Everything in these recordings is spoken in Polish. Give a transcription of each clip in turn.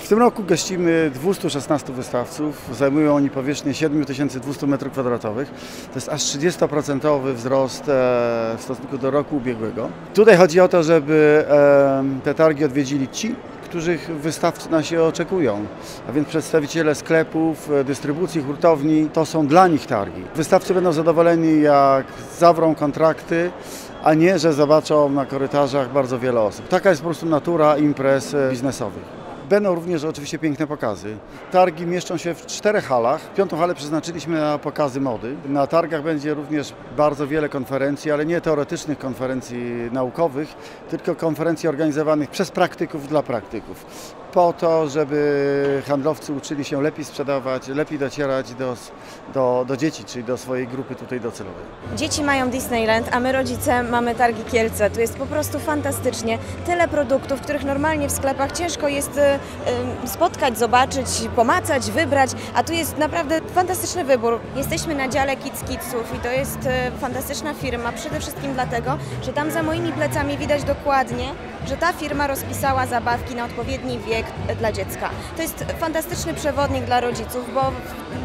W tym roku gościmy 216 wystawców. Zajmują oni powierzchnię 7200 m2. To jest aż 30% wzrost e, w stosunku do roku ubiegłego. Tutaj chodzi o to, żeby te targi odwiedzili ci, których wystawcy nasi oczekują, a więc przedstawiciele sklepów, e, dystrybucji, hurtowni, to są dla nich targi. Wystawcy będą zadowoleni, jak zawrą kontrakty, a nie, że zobaczą na korytarzach bardzo wiele osób. Taka jest po prostu natura imprez e, biznesowych. Będą również oczywiście piękne pokazy. Targi mieszczą się w czterech halach. Piątą halę przeznaczyliśmy na pokazy mody. Na targach będzie również bardzo wiele konferencji, ale nie teoretycznych konferencji naukowych, tylko konferencji organizowanych przez praktyków dla praktyków po to, żeby handlowcy uczyli się lepiej sprzedawać, lepiej docierać do, do, do dzieci, czyli do swojej grupy tutaj docelowej. Dzieci mają Disneyland, a my rodzice mamy targi Kielce. Tu jest po prostu fantastycznie. Tyle produktów, których normalnie w sklepach ciężko jest y, y, spotkać, zobaczyć, pomacać, wybrać, a tu jest naprawdę fantastyczny wybór. Jesteśmy na dziale Kids Kidsów i to jest y, fantastyczna firma, przede wszystkim dlatego, że tam za moimi plecami widać dokładnie, że ta firma rozpisała zabawki na odpowiedni wiek dla dziecka. To jest fantastyczny przewodnik dla rodziców, bo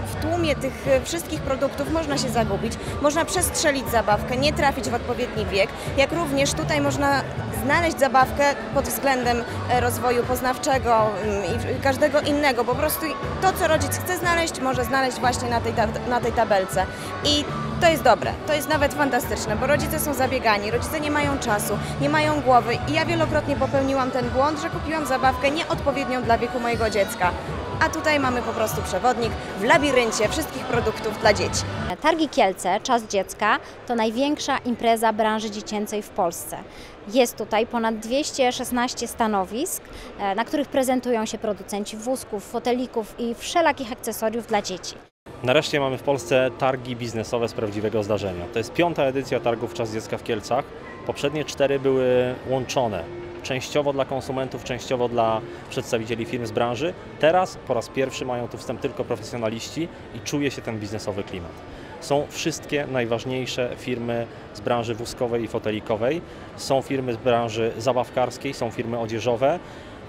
w tłumie tych wszystkich produktów można się zagubić, można przestrzelić zabawkę, nie trafić w odpowiedni wiek, jak również tutaj można znaleźć zabawkę pod względem rozwoju poznawczego mm, i każdego innego. Po prostu to, co rodzic chce znaleźć, może znaleźć właśnie na tej, na tej tabelce. I to jest dobre, to jest nawet fantastyczne, bo rodzice są zabiegani, rodzice nie mają czasu, nie mają głowy i ja wielokrotnie popełniłam ten błąd, że kupiłam zabawkę nieodpowiednią dla wieku mojego dziecka. A tutaj mamy po prostu przewodnik w labiryncie wszystkich produktów dla dzieci. Targi Kielce, Czas Dziecka, to największa impreza branży dziecięcej w Polsce. Jest tutaj ponad 216 stanowisk, e, na których prezentują się producenci wózków, fotelików i wszelakich akcesoriów dla dzieci. Nareszcie mamy w Polsce targi biznesowe z prawdziwego zdarzenia. To jest piąta edycja targów Czas Dziecka w Kielcach. Poprzednie cztery były łączone. Częściowo dla konsumentów, częściowo dla przedstawicieli firm z branży. Teraz po raz pierwszy mają tu wstęp tylko profesjonaliści i czuje się ten biznesowy klimat. Są wszystkie najważniejsze firmy z branży wózkowej i fotelikowej, są firmy z branży zabawkarskiej, są firmy odzieżowe.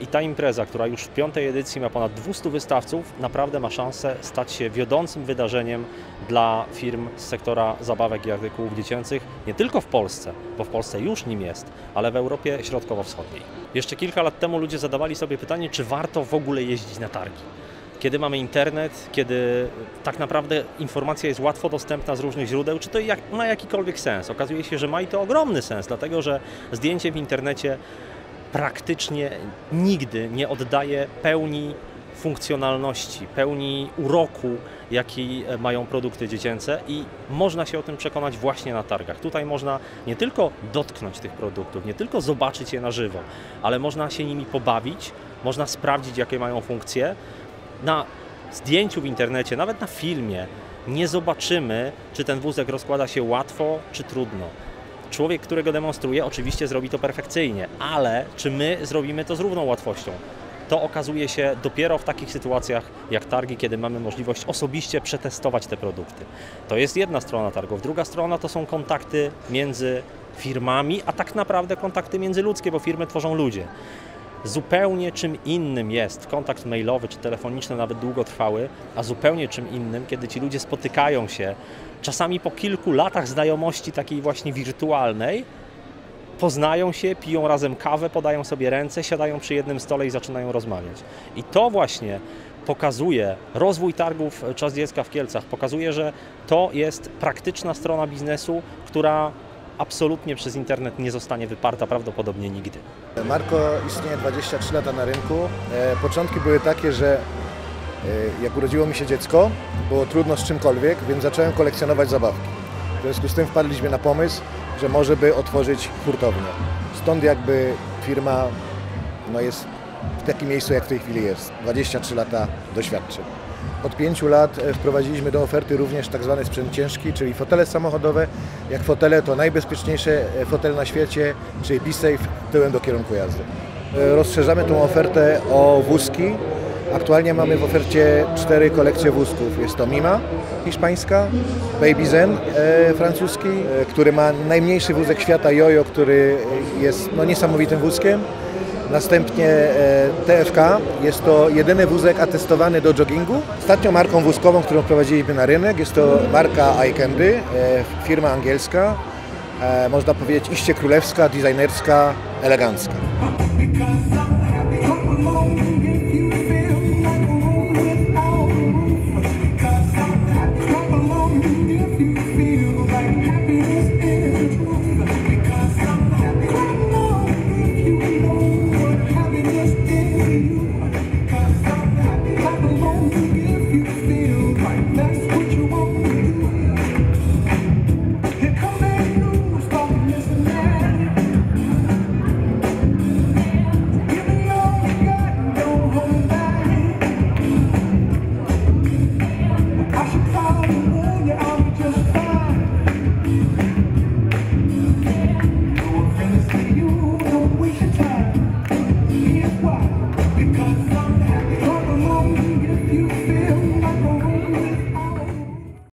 I ta impreza, która już w piątej edycji ma ponad 200 wystawców, naprawdę ma szansę stać się wiodącym wydarzeniem dla firm z sektora zabawek i artykułów dziecięcych, nie tylko w Polsce, bo w Polsce już nim jest, ale w Europie Środkowo-Wschodniej. Jeszcze kilka lat temu ludzie zadawali sobie pytanie, czy warto w ogóle jeździć na targi kiedy mamy internet, kiedy tak naprawdę informacja jest łatwo dostępna z różnych źródeł, czy to ma jakikolwiek sens? Okazuje się, że ma i to ogromny sens, dlatego że zdjęcie w internecie praktycznie nigdy nie oddaje pełni funkcjonalności, pełni uroku, jaki e, mają produkty dziecięce i można się o tym przekonać właśnie na targach. Tutaj można nie tylko dotknąć tych produktów, nie tylko zobaczyć je na żywo, ale można się nimi pobawić, można sprawdzić, jakie mają funkcje. Na zdjęciu w internecie, nawet na filmie, nie zobaczymy, czy ten wózek rozkłada się łatwo, czy trudno człowiek, którego demonstruje, oczywiście zrobi to perfekcyjnie, ale czy my zrobimy to z równą łatwością? To okazuje się dopiero w takich sytuacjach jak targi, kiedy mamy możliwość osobiście przetestować te produkty. To jest jedna strona targów. Druga strona to są kontakty między firmami, a tak naprawdę kontakty międzyludzkie, bo firmy tworzą ludzie. Zupełnie czym innym jest kontakt mailowy czy telefoniczny, nawet długotrwały, a zupełnie czym innym, kiedy ci ludzie spotykają się, czasami po kilku latach znajomości takiej właśnie wirtualnej, poznają się, piją razem kawę, podają sobie ręce, siadają przy jednym stole i zaczynają rozmawiać. I to właśnie pokazuje rozwój targów Czas Dziecka w Kielcach, pokazuje, że to jest praktyczna strona biznesu, która absolutnie przez internet nie zostanie wyparta prawdopodobnie nigdy. Marko istnieje 23 lata na rynku. E, początki były takie, że e, jak urodziło mi się dziecko, było trudno z czymkolwiek, więc zacząłem kolekcjonować zabawki. W związku z tym wpadliśmy na pomysł, że może by otworzyć hurtownię. Stąd jakby firma no jest w takim miejscu, jak w tej chwili jest. 23 lata doświadczeń. Od pięciu lat e, wprowadziliśmy do oferty również tak zwany sprzęt ciężki, czyli fotele samochodowe. Jak fotele to najbezpieczniejsze e, fotele na świecie, czyli B-Safe tyłem do kierunku jazdy. E, rozszerzamy tą ofertę o wózki. Aktualnie mamy w ofercie cztery kolekcje wózków. Jest to Mima hiszpańska, Baby Zen e, francuski, e, który ma najmniejszy wózek świata Jojo, który jest no, niesamowitym wózkiem Następnie e, TFK, jest to jedyny wózek atestowany do joggingu. Ostatnią marką wózkową, którą wprowadziliśmy na rynek, jest to marka iCandy, e, firma angielska, e, można powiedzieć iście królewska, designerska, elegancka. you.